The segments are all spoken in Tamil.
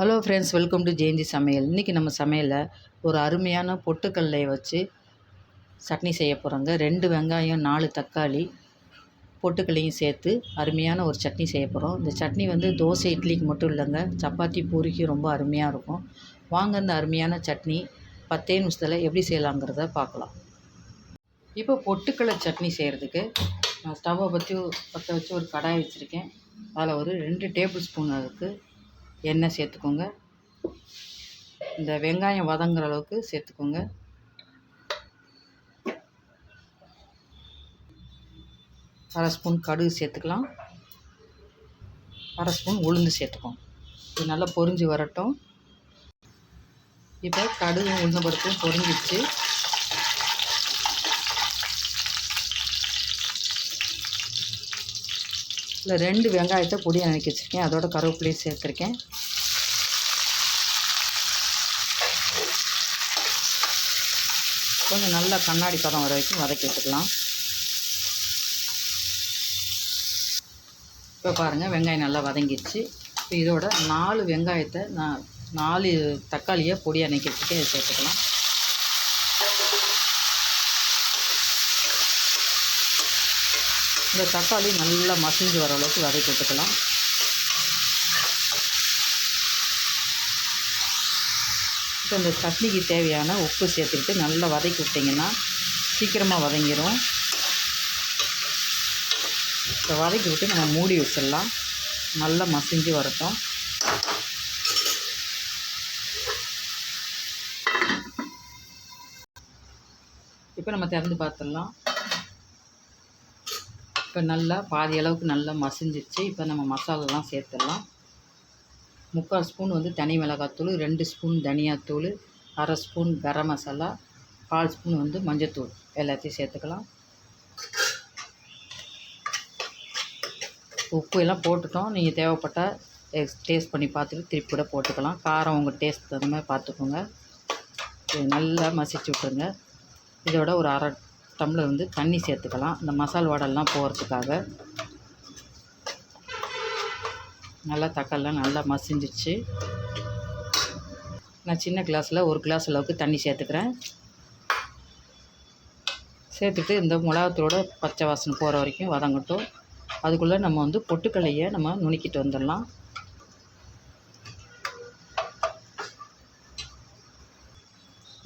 Hello friends welcome to Jayanthi Samayal. இன்றைக்கி நம்ம சமையலில் ஒரு அருமையான பொட்டுக்கல்லை வச்சு சட்னி செய்ய போகிறோங்க ரெண்டு வெங்காயம் நாலு தக்காளி பொட்டுக்கல்லையும் சேர்த்து அருமையான ஒரு சட்னி செய்ய போகிறோம் இந்த சட்னி வந்து தோசை இட்லிக்கு மட்டும் இல்லைங்க. சப்பாத்தி பூரிக்கு ரொம்ப அருமையாக இருக்கும். வாங்க இந்த அருமையான சட்னி பத்தே நிமிஷத்தில் எப்படி செய்யலாங்கிறத பார்க்கலாம். இப்போ பொட்டுக்கடலை சட்னி செய்கிறதுக்கு நான் ஸ்டவ்வை பற்றி பற்ற வச்சு ஒரு கடாய் வச்சுருக்கேன். அதில் ஒரு ரெண்டு டேபிள் ஸ்பூன் அதுக்கு எண்ணெய் சேர்த்துக்கோங்க. இந்த வெங்காயம் வதங்குற அளவுக்கு சேர்த்துக்கோங்க. அரை ஸ்பூன் கடுகு சேர்த்துக்கலாம். அரை ஸ்பூன் உளுந்து சேர்த்துக்கோங்க. இது நல்லா பொரிஞ்சு வரட்டும். இப்போ கடுகு உளுந்த பருப்பும் பொரிஞ்சிச்சு இல்லை ரெண்டு வெங்காயத்தை பொடி நறுக்கி வச்சுருக்கேன். அதோட கருவேப்பிலையும் சேர்த்துருக்கேன். கொஞ்சம் நல்லா கண்ணாடி பதம் வர வரைக்கும் வதக்கி வச்சுக்கலாம் இப்போ பாருங்கள் வெங்காயம் நல்லா வதங்கிடுச்சு. இப்போ இதோட நாலு வெங்காயத்தை நான் நாலு தக்காளியை பொடியாக நறுக்கி சேர்த்துக்கலாம். இந்த தக்காளி நல்லா மசிஞ்சு வர அளவுக்கு வதக்கி விட்டுக்கலாம் இப்போ இந்த சட்னிக்கு தேவையான உப்பு சேர்த்துக்கிட்டு நல்லா வதக்கி விட்டிங்கன்னா சீக்கிரமாக வதங்கிடும் இப்போ வதக்கி விட்டு நம்ம மூடி வச்சிடலாம். நல்லா மசிஞ்சு வரட்டும். இப்போ நம்ம திறந்து பார்த்துடலாம். இப்போ நல்லா பாதி அளவுக்கு நல்லா மசிஞ்சிச்சு இப்போ நம்ம மசாலாலாம் சேர்த்துடலாம். முக்கால் ஸ்பூன் வந்து தனி மிளகாத்தூள் ரெண்டு ஸ்பூன் தனியாத்தூள் அரை ஸ்பூன் கரம் மசாலா கால் ஸ்பூன் வந்து மஞ்சத்தூள். எல்லாத்தையும் சேர்த்துக்கலாம். உப்பு எல்லாம் போட்டுட்டோம். நீங்கள் தேவைப்பட்டால் டேஸ்ட் பண்ணி பார்த்துட்டு திருப்பி கூட போட்டுக்கலாம். காரம் உங்கள் டேஸ்ட் தகுந்த மாதிரி பார்த்துக்கோங்க. நல்லா மசிச்சு விட்டுருங்க. இதோட ஒரு அரை டம்ளர் வந்து தண்ணி சேர்த்துக்கலாம். இந்த மசால் வடெல்லாம் போகிறதுக்காக நல்லா தக்காளிலாம் நல்லா மசிஞ்சிச்சு நான் சின்ன கிளாஸில் ஒரு கிளாஸ் அளவுக்கு தண்ணி சேர்த்துக்கிறேன். சேர்த்துட்டு இந்த மிளகாத்தூளோட பச்சை வாசனை போகிற வரைக்கும் வதங்கட்டும். அதுக்குள்ளே நம்ம வந்து பொட்டுக்கல்லையை நம்ம நுணுக்கிட்டு வந்துடலாம்.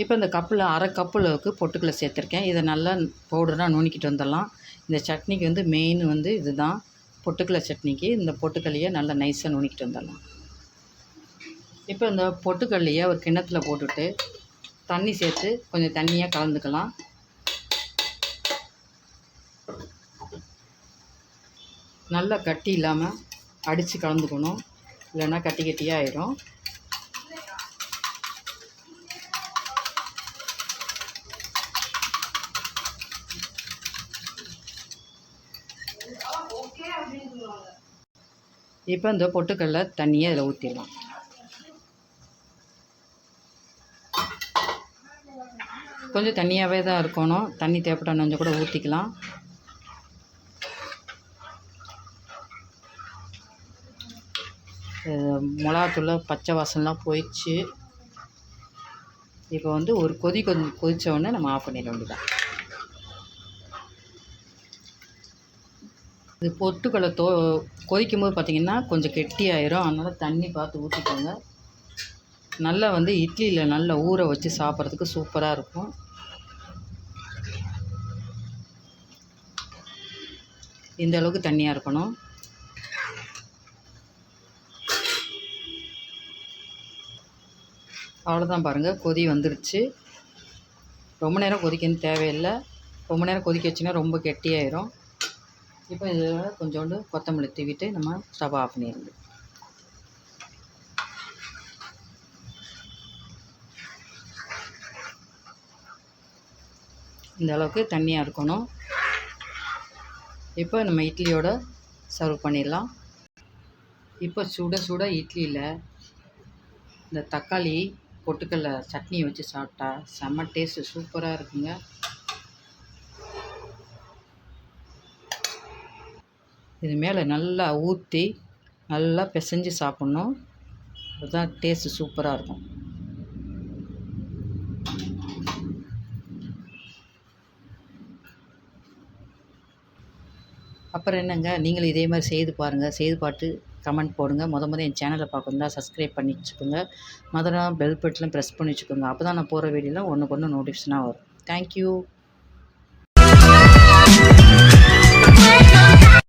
இப்போ இந்த கப்பில் அரை கப்புளவுக்கு பொட்டுக்களை சேர்த்துருக்கேன். இதை நல்லா பவுடராக நுணுக்கிட்டு வந்துடலாம். இந்த சட்னிக்கு வந்து மெயின் வந்து இதுதான். பொட்டுக்களை சட்னிக்கு இந்த பொட்டுக்கல்லையை நல்லா நைஸாக நுணுக்கிட்டு வந்துடலாம். இப்போ இந்த பொட்டுக்கல்லையை ஒரு கிண்ணத்தில் போட்டுட்டு தண்ணி சேர்த்து கொஞ்சம் தண்ணியாக கலந்துக்கலாம். நல்லா கட்டி இல்லாமல் அடித்து கலந்துக்கணும். இல்லைன்னா கட்டி கட்டியாக ஆயிரும். இப்போ இந்த பொட்டுக்கடல தண்ணியை அதில் ஊற்றிடலாம். கொஞ்சம் தண்ணியாகவே தான் இருக்கணும். தண்ணி தேவைப்பட்ட கொஞ்சம் கூட ஊற்றிக்கலாம். மிளகாத்தூள் பச்சை வாசனெலாம் போயிடுச்சு. இப்போ வந்து ஒரு கொதி கொதி கொதித்த உடனே நம்ம ஆஃப் பண்ணிட வேண்டியதான் இது பொட்டுக்கடலை தோ கொதிக்கும் போது பார்த்திங்கன்னா கொஞ்சம் கெட்டியாயிரும். அதனால் தண்ணி பார்த்து ஊற்றிக்கோங்க நல்லா வந்து இட்லியில் நல்லா ஊற வச்சு சாப்பிட்றதுக்கு சூப்பராக இருக்கும். இந்த அளவுக்கு தண்ணியாக இருக்கணும். அவ்வளோதான் பாருங்கள் கொதி வந்துருச்சு. ரொம்ப நேரம் கொதிக்கணும் தேவையில்லை. ரொம்ப நேரம் கொதிக்க வச்சுன்னா ரொம்ப கெட்டியாயிரும். இப்போ இதில் கொஞ்சோண்டு கொத்தமல்லி தூவிட்டு நம்ம ஸ்டவ் ஆஃப் பண்ணிடுது இந்த அளவுக்கு தண்ணியாக இருக்கணும். இப்போ நம்ம இட்லியோட சர்வ் பண்ணிடலாம். இப்போ சுட சுட இட்லியில் இந்த தக்காளி பொட்டுக்கல்ல சட்னியை வச்சு சாப்பிட்டா செம்ம டேஸ்ட்டு சூப்பராக இருக்குங்க. இது மேலே நல்லா ஊற்றி நல்லா பிசைஞ்சு சாப்பிட்ணும். அதுதான் டேஸ்ட்டு சூப்பராக இருக்கும். அப்புறம் என்னங்க நீங்களும் இதே மாதிரி செய்து பாருங்கள் செய்து பார்த்து கமெண்ட் போடுங்க. முத முத என் சேனலை பார்க்கணுந்தா சப்ஸ்கிரைப் பண்ணி வச்சுக்கோங்க. மதுரம் பெல் பட்டன்லாம் ப்ரெஸ் பண்ணி வச்சுக்கோங்க. அப்போ தான் நான் போகிற வீடியோலாம் ஒன்றுக்கு ஒன்று நோட்டிஃபிகேஷனாக வரும். தேங்க்யூ